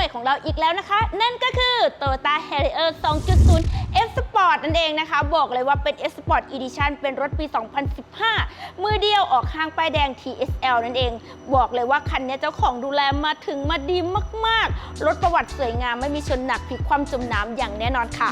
ม่ของเราอีกแล้วนะคะ นั่นก็คือ Toyota Harrier 2.0 F Sport นั่นเองนะคะ บอกเลยว่าเป็น F Sport Edition เป็นรถปี 2015 มือเดียวออกห้างป้ายแดง TSL นั่นเอง บอกเลยว่าคันนี้เจ้าของดูแลมาถึงมาดีมาก ๆ รถประวัติสวยงามไม่มีชนหนักผิดความจมน้ำอย่างแน่นอนค่ะ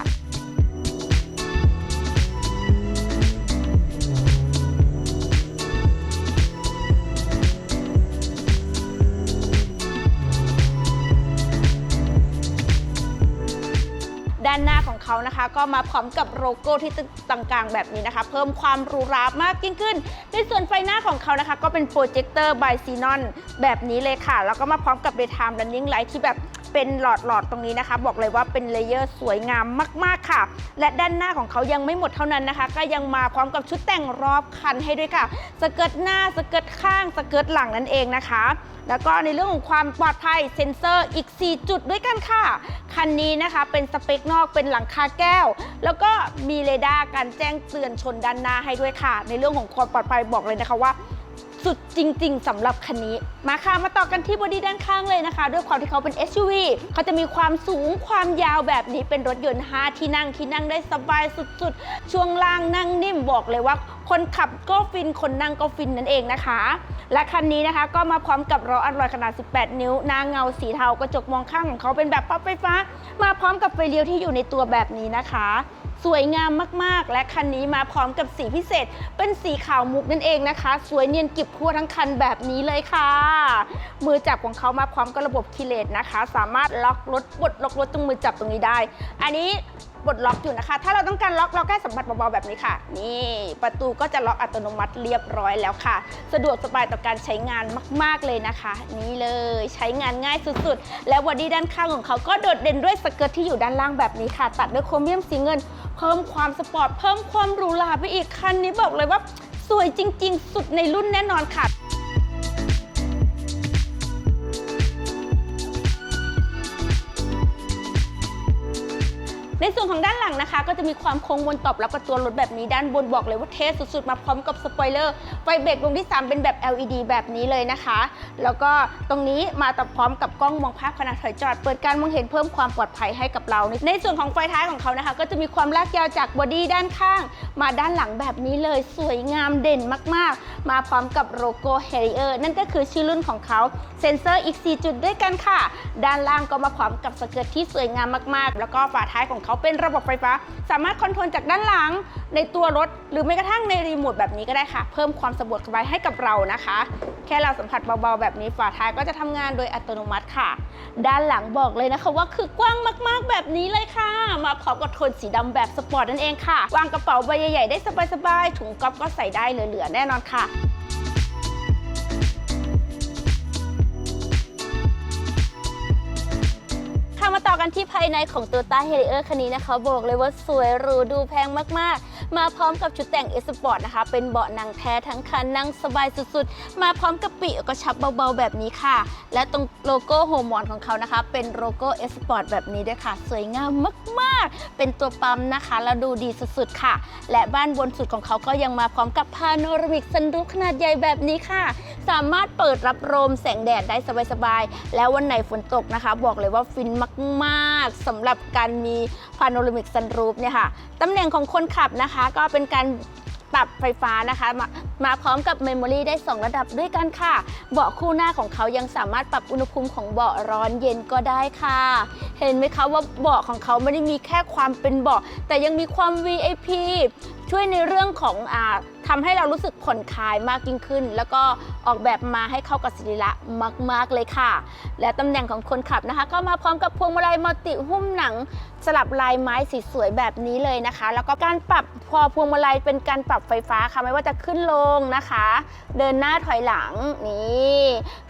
ด้านหน้าของเขานะคะ ก็มาพร้อมกับโลโก้ที่ต่างกลางแบบนี้นะคะ เพิ่มความหรูหรามากยิ่งขึ้น ในส่วนไฟหน้าของเขานะคะ ก็เป็นโปรเจคเตอร์บายซีนอนแบบนี้เลยค่ะ แล้วก็มาพร้อมกับเรทามดันนิ่งไลท์ที่แบบ เป็นหลอดหลอดๆตรงนี้นะคะ บอกเลยว่าเป็นเลเยอร์สวยงามมากๆค่ะ และด้านหน้าของเขายังไม่หมดเท่านั้นนะคะ ก็ยังมาพร้อมกับชุดแต่งรอบคันให้ด้วยค่ะ สเกิร์ตหน้าสเกิร์ตข้างสเกิร์ตหลังนั่นเองนะคะ แล้วก็ในเรื่องของความปลอดภัยเซ็นเซอร์อีก 4 จุดด้วยกันค่ะ คันนี้นะคะเป็นสเปคนอกเป็นหลังคาแก้ว แล้วก็มีเรดาร์การแจ้งเตือนชนด้านหน้าให้ด้วยค่ะ ในเรื่องของความปลอดภัยบอกเลยนะคะว่า สุดจริง ๆสำหรับคันนี้ มาค่ะ มาต่อกันที่บอดี้ด้านข้างเลยนะคะ ด้วยความที่เขาเป็น SUV เขาจะมีความสูงความยาวแบบนี้เป็นรถยนต์ 5 ที่นั่งที่นั่งได้สบายสุดๆ ช่วงล่างนั่งนิ่มบอกเลยว่า คนขับก็ฟินคนนั่งก็ฟินนั่นเองนะคะ และคันนี้นะคะก็มาพร้อมกับล้ออัลลอยขนาด 18 นิ้ว หน้าเงาสีเทากระจกมองข้างของเขาเป็นแบบปรับไฟฟ้า มาพร้อมกับไฟเลี้ยวที่อยู่ในตัวแบบนี้นะคะ สวยงามมากๆ และคันนี้มาพร้อมกับสีพิเศษ เป็นสีขาวมุกนั่นเองนะคะ สวยเนียนกิบทั่วทั้งคันแบบนี้เลยค่ะ มือจับของเขามาพร้อมกับระบบคีเลสนะคะ สามารถล็อกรถบดล็อกรถตรงมือจับตรงนี้ได้ อันนี้ปลดล็อกอยู่นะคะ ถ้าเราต้องการล็อกเราแค่สัมผัสเบาๆแบบนี้ค่ะ นี่ประตูก็จะล็อกอัตโนมัติเรียบร้อยแล้วค่ะ สะดวกสบายต่อการใช้งานมาก ๆเลยนะคะ นี่เลยใช้งานง่ายสุดๆ และบอดี้ด้านข้างของเขาก็โดดเด่นด้วยสเกิร์ตที่อยู่ด้านล่างแบบนี้ค่ะ ตัดด้วยโครเมียมสีเงิน เพิ่มความสปอร์ตเพิ่มความหรูหราไปอีกคันนี้บอกเลยว่าสวยจริง ๆ สุดในรุ่นแน่นอนค่ะ ส่วนของด้านหลังนะคะ ก็จะมีความโค้งมนตอบรับกับตัวรถแบบนี้ด้านบนบอกเลยว่าเทสสุดๆ มาพร้อมกับสปอยเลอร์ ฟเบรกดวงที่ 3 เป็นแบบ LED แบบนี้เลยนะคะ แล้วก็ตรงนี้มาต่อพร้อมกับกล้องมองภาพขณะถอยจอด เปิดการมองเห็นเพิ่มความปลอดภัยให้กับเรา ในส่วนของไฟท้ายของเขานะคะ ก็จะมีความลากยาวจากบอดี้ด้านข้าง มาด้านหลังแบบนี้เลยสวยงามเด่นมากๆ มาพร้อมกับโลโก้ Harrier นั่นก็คือชื่อรุ่นของเขาเซ็นเซอร์อีก 4 จุดด้วยกันค่ะ ด้านล่างก็มาพร้อมกับสเกิร์ตที่สวยงามมากๆ แล้วก็ฝาท้ายของเขาเป็นระบบไฟฟ้า สามารถคอนโทรลจากด้านหลังในตัวรถ หรือแม้กระทั่งในรีโมทแบบนี้ก็ได้ค่ะ เพิ่มความสะดวกสบายให้กับเรานะคะ แค่เราสัมผัสเบาๆแบบนี้ฝาท้ายก็จะทำงานโดยอัตโนมัติค่ะ ด้านหลังบอกเลยนะคะว่าคือกว้างมากๆแบบนี้เลยค่ะ มาพร้อมกับโทนสีดำแบบสปอร์ตนั่นเองค่ะ วางกระเป๋าใบใหญ่ๆได้สบายๆถุงก๊อฟก็ใส่ได้เหลือๆแน่นอนค่ะ มาต่อกันที่ภายในของ Toyota Harrier คันนี้นะคะ บอกเลยว่าสวยหรูดูแพงมากๆ มาพร้อมกับชุดแต่ง S Sport นะคะ เป็นเบาะนั่งแท้ทั้งคันนั่งสบายสุดๆ มาพร้อมกับปีกกระชับเบาๆ แบบนี้ค่ะ และตรงโลโก้โฮมอนของเขานะคะ เป็นโลโก้ S Sport แบบนี้ด้วยค่ะ สวยงามมากๆ เป็นตัวปั๊มนะคะ แล้วดูดีสุดๆค่ะ และบ้านบนสุดของเขาก็ยังมาพร้อมกับพาโนรามิกซันรูขนาดใหญ่แบบนี้ค่ะ สามารถเปิดรับลมแสงแดดได้สบายๆ แล้ววันไหนฝนตกนะคะ บอกเลยว่าฟินมากๆสำหรับการมีพาโนรามิกซันรูฟเนี่ยค่ะตำแหน่งของคนขับนะคะ ก็เป็นการปรับไฟฟ้านะคะมามาพร้อมกับเมมโมรีได้ 2 ระดับด้วยกันค่ะ เบาะคู่หน้าของเขายังสามารถปรับอุณหภูมิของเบาะร้อนเย็นก็ได้ค่ะ เห็นไหมคะว่าเบาะของเขาไม่ได้มีแค่ความเป็นเบาะแต่ยังมีความ VIP ช่วยในเรื่องของอา ทำให้เรารู้สึกผ่อนคลายมากยิ่งขึ้น แล้วก็ออกแบบมาให้เข้ากับสริละมาก ๆ เลยค่ะ และตำแหน่งของคนขับนะคะ ก็มาพร้อมกับพวงมาลัยมัลติหุ้มหนัง สลับลายไม้สีสวยแบบนี้เลยนะคะ แล้วก็การปรับพอพวงมาลัยเป็นการปรับไฟฟ้าค่ะไม่ว่าจะขึ้นลงนะคะ เดินหน้าถอยหลังนี่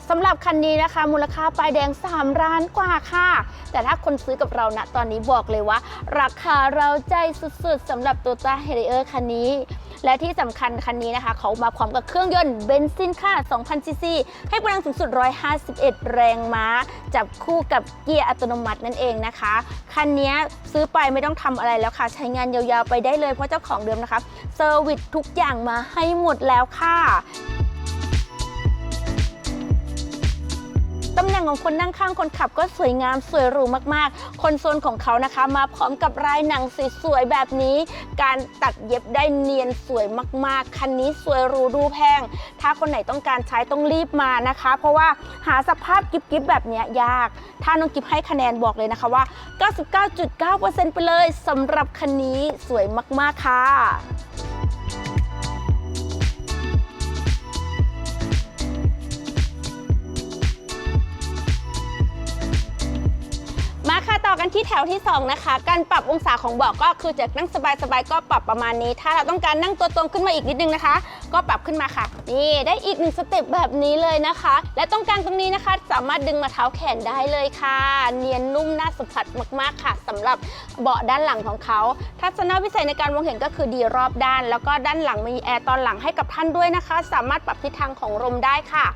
สำหรับคันนี้นะคะ มูลค่าป้ายแดง 3 ล้านกว่าค่ะ แต่ถ้าคนซื้อกับเรานะตอนนี้บอกเลยว่า ราคาเราใจสุดๆสำหรับ Toyota Harrier คันนี้ และที่สำคัญคันนี้นะคะ เขามาพร้อมกับเครื่องยนต์เบนซินค่ะ2,000ซีซีให้กำลังสูงสุด 151 แรงม้า จับคู่กับเกียร์อัตโนมัตินั่นเองนะคะ คันนี้ซื้อไปไม่ต้องทำอะไรแล้วค่ะ ใช้งานยาวๆไปได้เลยเพราะเจ้าของเดิมนะคะเซอร์วิสทุกอย่างมาให้หมดแล้วค่ะ ของคนนั่งข้างคนขับก็สวยงามสวยหรูมากๆ คอนโซลของเขานะคะ มาพร้อมกับลายหนังสวยๆแบบนี้ การตัดเย็บได้เนียนสวยมากๆ คันนี้สวยหรูดูแพง ถ้าคนไหนต้องการใช้ต้องรีบมานะคะ เพราะว่าหาสภาพกิฟๆแบบนี้ยยาก ถ้าน้องกิฟให้คะแนนบอกเลยนะคะว่า 99.9%ไปเลยสำหรับคันนี้สวยมากๆค่ะ ที่แถวที่ 2 นะคะ การปรับองศาของเบาะก็คือจากนั่งสบายๆก็ปรับประมาณนี้ ถ้าเราต้องการนั่งตัวตรงขึ้นมาอีกนิดนึงนะคะ ก็ปรับขึ้นมาค่ะ นี่ได้อีกหนึ่งสเต็ปแบบนี้เลยนะคะ และตรงกลางตรงนี้นะคะ สามารถดึงมาเท้าแขนได้เลยค่ะ เนียนนุ่มน่าสัมผัสมากๆค่ะสำหรับเบาะด้านหลังของเขา ทัศนวิสัยในการมองเห็นก็คือดีรอบด้าน แล้วก็ด้านหลังมีแอร์ตอนหลังให้กับท่านด้วยนะคะ สามารถปรับทิศทางของลมได้ค่ะ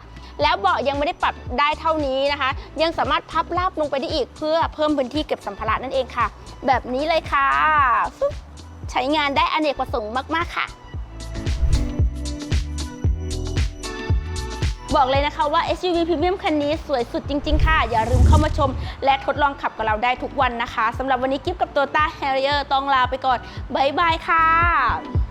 แล้วเบาะยังไม่ได้ปรับได้เท่านี้นะคะ ยังสามารถพับราบลงไปได้อีกเพื่อเพิ่มพื้นที่เก็บสัมภาระนั่นเองค่ะ แบบนี้เลยค่ะ ใช้งานได้อเนกประสงค์มาก ๆ ค่ะบอกเลยนะคะว่า SUV Premium คันนี้สวยสุดจริง ๆ ค่ะ อย่าลืมเข้ามาชม และทดลองขับกับเราได้ทุกวันนะคะสำหรับวันนี้กิฟกับตัวต้า Harrier ต้องลาไปก่อน บ๊ายบายค่ะ